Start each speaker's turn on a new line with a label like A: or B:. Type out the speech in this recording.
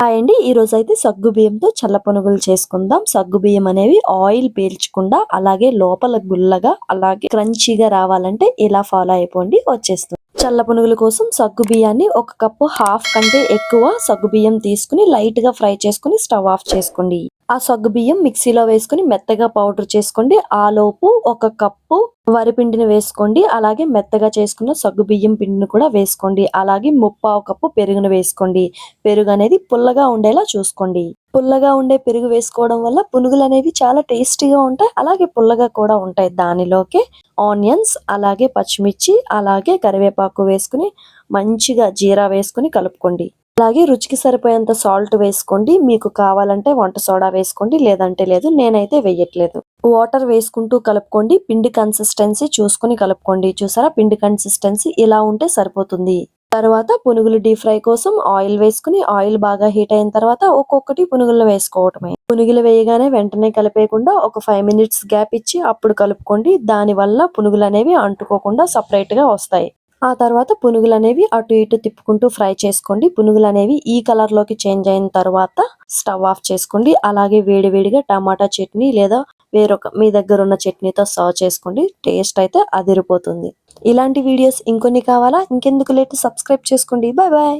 A: Hi అండి ఈ రోజు అయితే సగ్గు బియ్యంతో చల్ల పునుగులు చేసుకుందాం. సగ్గు బియ్యం అనేవి ఆయిల్ పీల్చకుండా అలాగే లోపల గుల్లగా అలాగే క్రంచీగా రావాలంటే ఇలా ఫాలో అయిపోండి. వచ్చేస్తుంది. చల్ల పునుగుల కోసం సగ్గు బియ్యాన్ని ఒక కప్పు హాఫ్ కంటే ఎక్కువ సగ్గు బియ్యం తీసుకుని లైట్గా ఫ్రై చేసుకుని స్టవ్ ఆఫ్ చేసుకోండి. ఆ సగ్గు బియ్యం మిక్సీలో వేసుకుని మెత్తగా పౌడర్ చేసుకోండి. ఆ లోపు ఒక కప్పు వరిపిండిని వేసుకోండి. అలాగే మెత్తగా చేసుకున్న సగ్గు బియ్యం పిండిని కూడా వేసుకోండి. అలాగే ముప్పావు కప్పు పెరుగును వేసుకోండి. పెరుగు అనేది పుల్లగా ఉండేలా చూసుకోండి. పుల్లగా ఉండే పెరుగు వేసుకోవడం వల్ల పునుగులు అనేవి చాలా టేస్టీగా ఉంటాయి. అలాగే పుల్లగా కూడా ఉంటాయి దానిలోకి. ఆనియన్స్ అలాగే పచ్చిమిర్చి అలాగే కరివేపాకు వేసుకుని మంచిగా జీరా వేసుకుని కలుపుకోండి. అలాగే రుచికి సరిపోయేంత సాల్ట్ వేసుకోండి. మీకు కావాలంటే వంట సోడా వేసుకోండి. లేదంటే లేదు నేనైతే వేయట్లేదు. వాటర్ వేసుకుంటూ కలుపుకోండి. పిండి కన్సిస్టెన్సీ చూసుకుని కలుపుకోండి. చూసారా? పిండి కన్సిస్టెన్సీ ఇలా ఉంటే సరిపోతుంది. తర్వాత పునుగులు డీప్ ఫ్రై కోసం ఆయిల్ వేసుకుని ఆయిల్ బాగా హీట్ అయిన తర్వాత ఒక్కొక్కటి పునుగులు వేసుకోవటమే. పునుగులు వేయగానే వెంటనే కలిపేయకుండా ఒక ఫైవ్ మినిట్స్ గ్యాప్ ఇచ్చి అప్పుడు కలుపుకోండి. దాని వల్ల పునుగులు అనేవి అంటుకోకుండా సపరేట్గా వస్తాయి. ఆ తర్వాత పునుగులు అనేవి అటు ఇటు తిప్పుకుంటూ ఫ్రై చేసుకోండి. పునుగులు అనేవి ఈ కలర్లోకి చేంజ్ అయిన తర్వాత స్టవ్ ఆఫ్ చేసుకోండి. అలాగే వేడివేడిగా టమాటా చట్నీ లేదా వేరొక మీ దగ్గర ఉన్న చట్నీతో సర్వ్ చేసుకోండి. టేస్ట్ అయితే అదిరిపోతుంది. ఇలాంటి వీడియోస్ ఇంకొన్ని కావాలా? ఇంకెందుకు లేట్? సబ్స్క్రైబ్ చేసుకోండి. Bye bye.